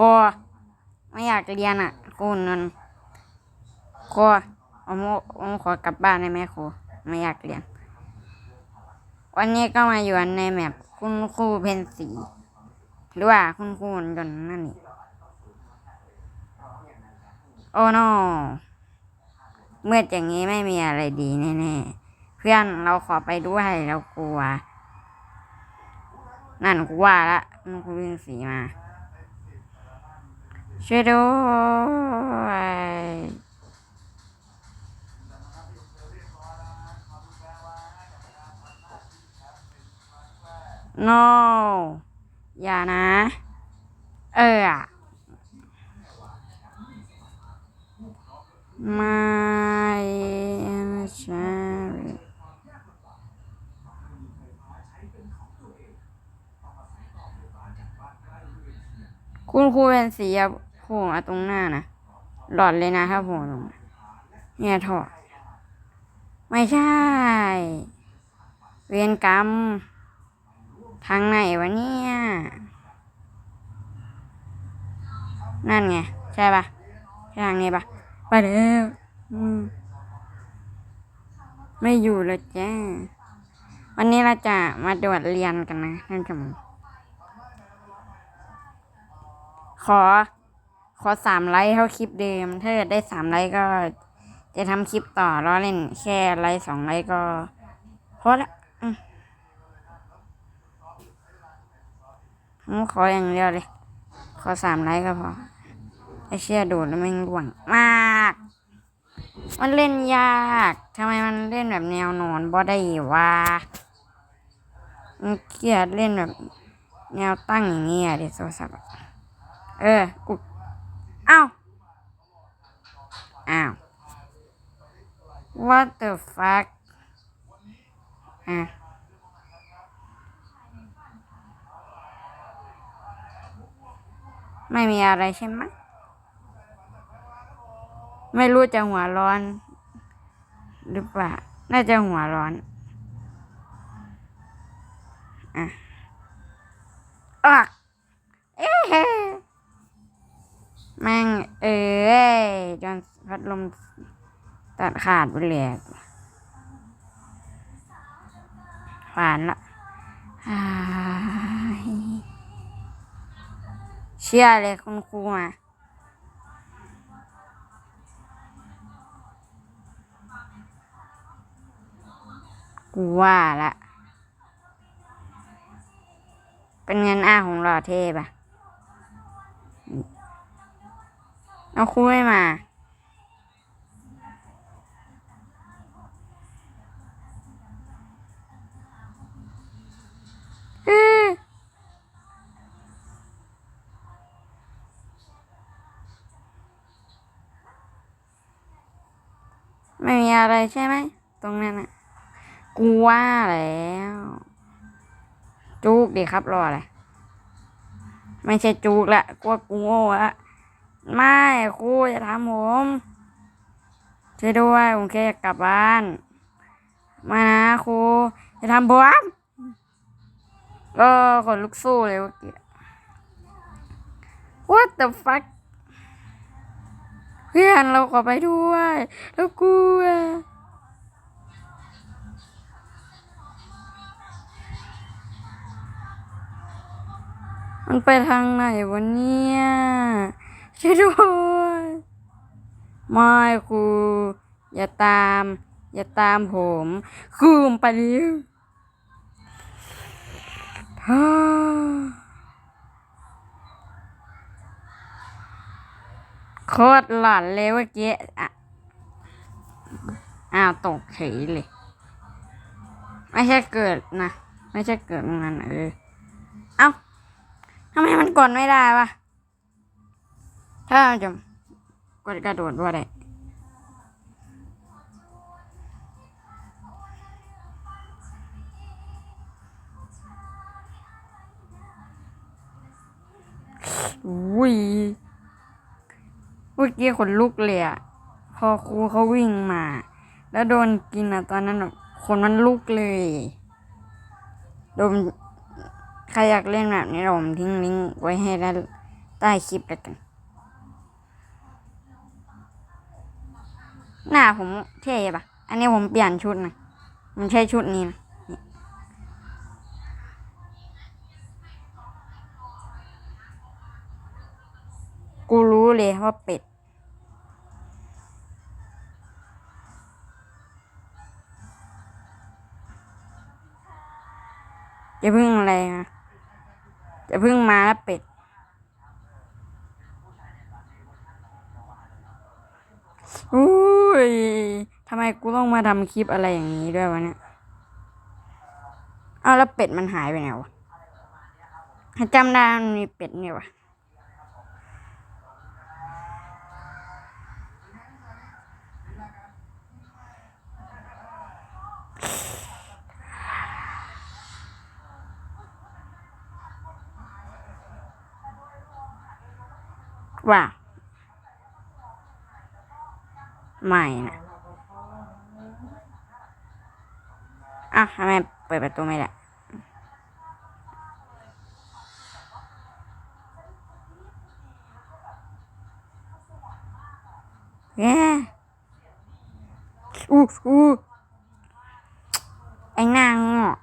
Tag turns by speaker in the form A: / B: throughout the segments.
A: ครูไม่อยากเรียนอะครูนนครูผมผมขอกลับบ้านได้ไหมครูไม่อยากเรียน วันนี้ก็มาอยู่ในแมปคุณครูเพนสีหรือว่าคุณครูยนนั่นนี่โอ้โนเมื่ออย่างนี้ไม่มีอะไรดีแน่ๆเพื่อนเราขอไปด้วยเรากลัว นั่นกูว่าละคุณครูเพนสีมา ช่วยด้วย no อย่านะ เอออะไม่ใช่คุณครูเป็นสีอะ ผล่มาตรงหน้านะหลอดเลยนะถ้าโผล่ลงมเนี่ยถอด ไม่ใช่ เวรกรรม ทางไหนวะเนี่ย นั่นไง ใช่ปะใช่ทางนี้ปะไปเร็วอืมไม่อยู่เลยจ้า วันนี้เราจะมาตรวจเรียนกันนะท่านผู้ชมขอ ขอสามไลค์เท่าคลิปเดิม ถ้าเกิดได้สามไลค์ก็ จะทำคลิปต่อล้อเล่นแค่ไลค์สองไลค์ก็พอละอืมผมขออย่างเดียวเลย ขอสามไลค์ก็พอไอเชี่ยโดดแล้วม่งร่วงมาก มันเล่นยากทำไมมันเล่นแบบแนวนอนบ่ได้วะมันเกลียดเล่นแบบแนวตั้งอย่างเงี้ยเดี๋ยวโทรศัพท์เออกู อ้าว อ้าว what the fuck อะไม่มีอะไรใช่ไหม ไม่รู้จะหัวร้อน หรือเปล่า น่าจะหัวร้อน อะอะเอ๊ะ แม่งเอ้ยจนพัดลมตัดขาดไปเลยผ่านละเชื่อเลยคุณครูมากูว่าละ เป็นเงินอ้าของหล่อเทพอะ เอาครูไม่มาอื้อไม่มีอะไรใช่ไหม ตรงนั้นอะกูว่าแล้ว จุกดีครับรออะไร ไม่ใช่จุกละกลัวกูโง่ละ ไม่ครูอย่าทำผมช่วยด้วยผมแค่อยากกลับบ้าน มานะครูอย่าทำผมก็ขนลุกสู้เลยเมื่อกี้ What the fuck เพื่อนเราขอไปด้วยแล้วกลัวมันไปทางไหนวะเนี่ย ช่วยด้วยไม่ครูอย่าตาม อย่าตามผมครูมไปเร็วโคตรหลอนเลยเมื่อกี้อะอ้าวตกเฉยเลย ไม่ใช่เกิดนะ ไม่ใช่เกิดตรงนั้นเออ เอ้าทำไมมันกดไม่ได้วะ ถ้าจะกดกระโดดว่าได้อุ้ยเมื่อกี้ขนลุกเลยอะพอครูเขาวิ่งมา แล้วโดนกินอะตอนนั้นขนมันลุกเลยโดนใครอยากเล่นแบบนี้ผมทิ้งลิงก์ไว้ให้ด้านใต้คลิปแล้วกัน หน้าผมเท่ปะอันนี้ผมเปลี่ยนชุดนะมันใช่ชุดนี้นะกูรู้เลยว่าเป็ด จะพึ่งอะไรนะจะพึ่งมาแล้วเป็ด อุ้ยทำไมกูต้องมาทำคลิปอะไรอย่างนี้ด้วยวะเนี่ย เอาแล้วเป็ดมันหายไปไหนวะจำได้มันมีเป็ดเนี่ยวะว่า ไม่นะอะทำไมเปิดประตูไม่ได้แย่อู้อู้ไอ้นางงอก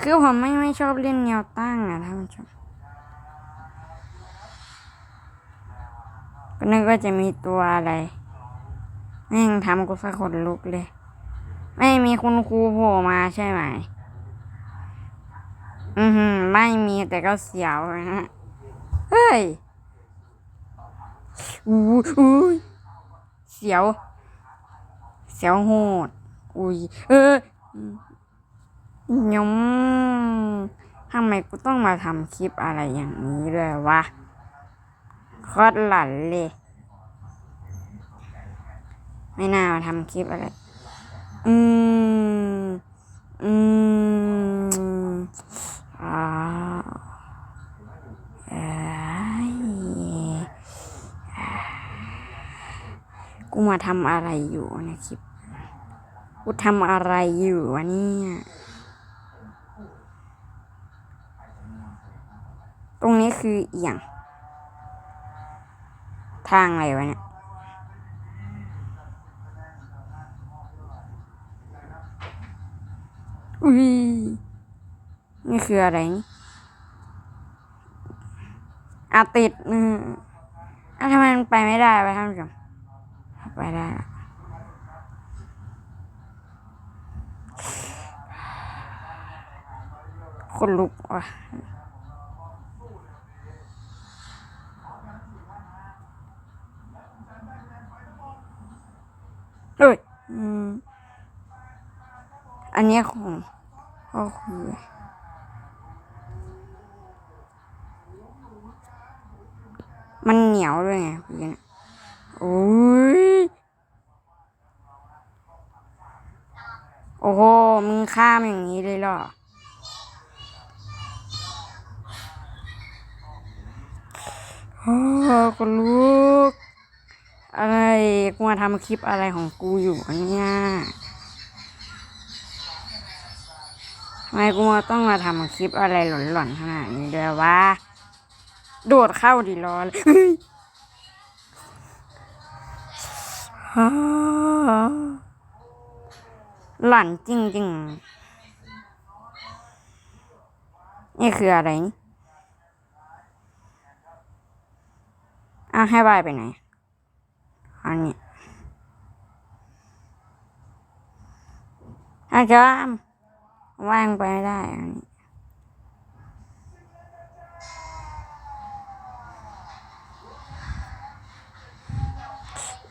A: คือผมไม่ไม่ชอบเล่นแนวตั้งอะท่านผู้ชมก็นึกว่าจะมีตัวอะไร แม่งทำกูสักคนลุกเลย ไม่มีคุณครูโผล่มาใช่ไหม อือหือ ไม่มีแต่ก็เสียวนะ เฮ้ยอู้อู้เสียว เสียวโหด อุ้ย เออยมทำไมกูต้องมาทำคลิปอะไรอย่างนี้ด้วยวะโคตรหลันเลย ไม่น่ามาทำคลิปอะไร อืม อืมอ่าเอ้ยกูมาทำอะไรอยู่ในคลิป กูทำอะไรอยู่วะเนี่ย ตรงนี้คือเอียงทางอะไรวะเนี่ย อุ้ยนี่คืออะไรอาติดอืมอะทำไมมันไปไม่ได้วะท่านผู้ชมไปได้คนลุกว่ะเอ้ยอืม อันนี้ของพ่อคุยมันเหนียวด้วยไงคุยนโอ้ย โอ้โห มึงข้ามอย่างนี้เลยเหรอ โอ้คนลุกอะไร กูมาทำคลิปอะไรของกูอยู่เนี่ย ไมกูต้องมาทำคลิปอะไรหลอนๆขนาดนี้ด้วยวะโดดเข้าดิรอเลยฮ่าหลอนจริงๆ นี่คืออะไรนี่อ้าให้บายไปไหน อันนี้อาจารย์ ว่างไปไม่ได้อันนี้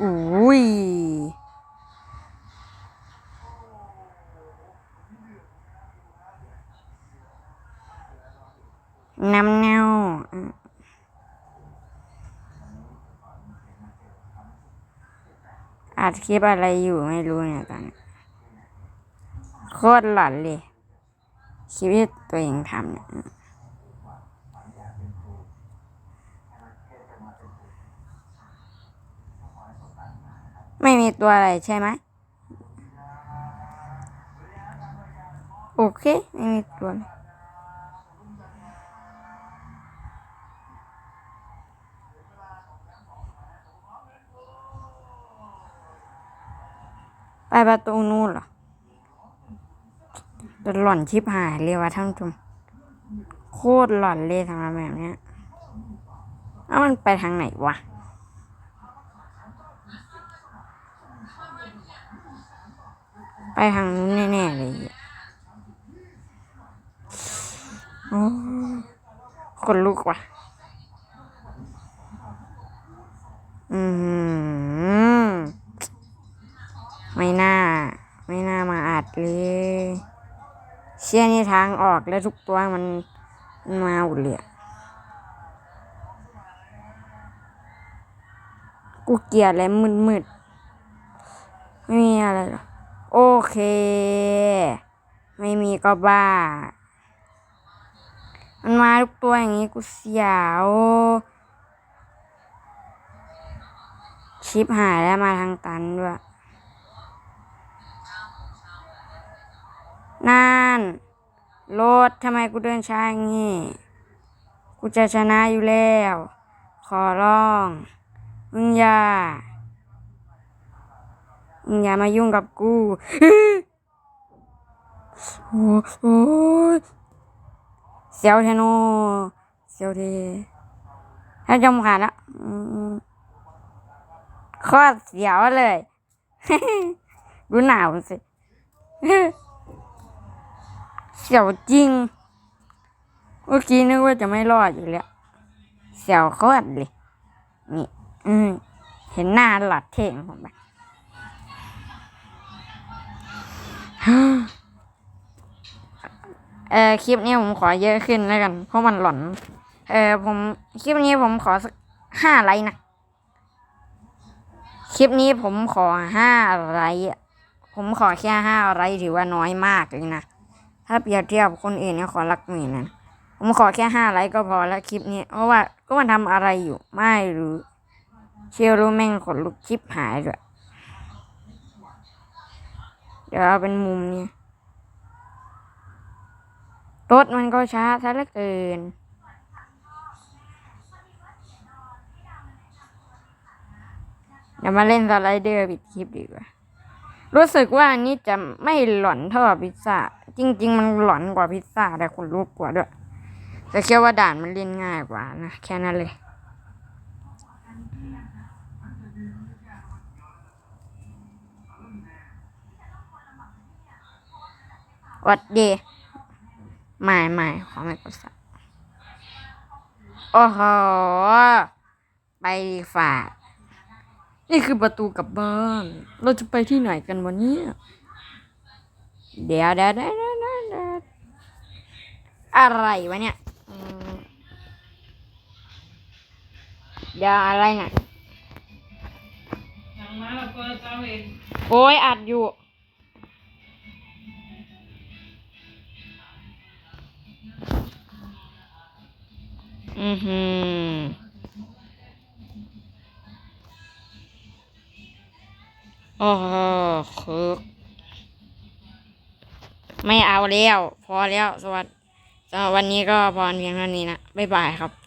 A: อุ้ยน้ำเน่าอืมอัดคลิปอะไรอยู่ไม่รู้เนี่ยตอนนี้โคตรหลอนเลย ชีวิตตัวเองทำเนี่ยไม่มีตัวอะไรใช่ไหมโอเค ไม่มีตัวไปประตูนู้นเหรอ จะหล่อนชิบหายเลยว่ะท่านผู้ชมโคตรหล่อนเลยสำหรับแบบเนี้ยเอ้ามันไปทางไหนวะไปทางนู้นแน่ๆเลยอะโอ้คนลุกว่ะ ทางออกแล้วทุกตัวมันมาหมดเลยกูเกียดอะไรมืดไม่มีอะไรหรอกโอเค ไม่มีก็บ้า มันมาทุกตัวอย่างนี้กูเสียวชิปหายแล้วมาทางตันด้วยนั่น รถทำไมกูเดินช้าอย่างงี้ กูจะชนะอยู่แล้ว ขอร้องมึงอย่ามึงอย่ามายุ่งกับกูโอ้โอ้ยเสียวเทโนเสียวเทถ้าจมขาดแล้วอืมโคตรเสียวเลยดูหนาวสิ สียวจริง เมื่อกี้นึกว่าจะไม่รอดอยู่แล้ว เสียวโคตรเลย นี่ อืม เห็นหน้าหลอดเท่งผมไหมเออคลิปนี้ผมขอเยอะขึ้นแล้วกัน เพราะมันหลอน เออผมคลิปนี้ผมขอสักห้าไลค์นะ คลิปนี้ผมขอห้าไลค์ผมขอแค่ห้าไลค์ถือว่าน้อยมากเลยนะ ถ้าเปรียบเทียบคนอื่นเนี่ยขอหลักหมื่นนะผมขอแค่ห้าไลค์ก็พอแล้วคลิปนี้ เพราะว่าก็มันทำอะไรอยู่ ไม่รู้เชียวรู้แม่งขนลุกคลิปหายด้วยเดี๋ยวเอาเป็นมุมนี้รถมันก็ช้าซะเหลือเกินเดี๋ยวมาเล่นสไลเดอร์ปิดคลิปดีกว่า รู้สึกว่านี้จะไม่หล่อนเท่ากับพิซซ่า จริง ๆ มันหลอนกว่าพิซซ่าแต่คนรูปกว่าด้วย แต่แค่ว่าด่านมันเล่นง่ายกว่านะแค่นั้นเลย วัดดีไม่ไม่ขอไม่กดสับโอ้โห ไปฝาก นี่คือประตูกลับบ้าน เราจะไปที่ไหนกันวันนี้ เดี๋ยวเดี๋ยวเดี๋ยวเดี๋ยวอะไรวะเนี่ยเดี๋ยวอะไรเนี่ยโอ้ยอัดอยู่อือหือโอ้โหคือ ไม่เอาแล้ว พอแล้วสวัสดีวันนี้ก็พอเพียงเท่านี้นะบ๊ายบายครับ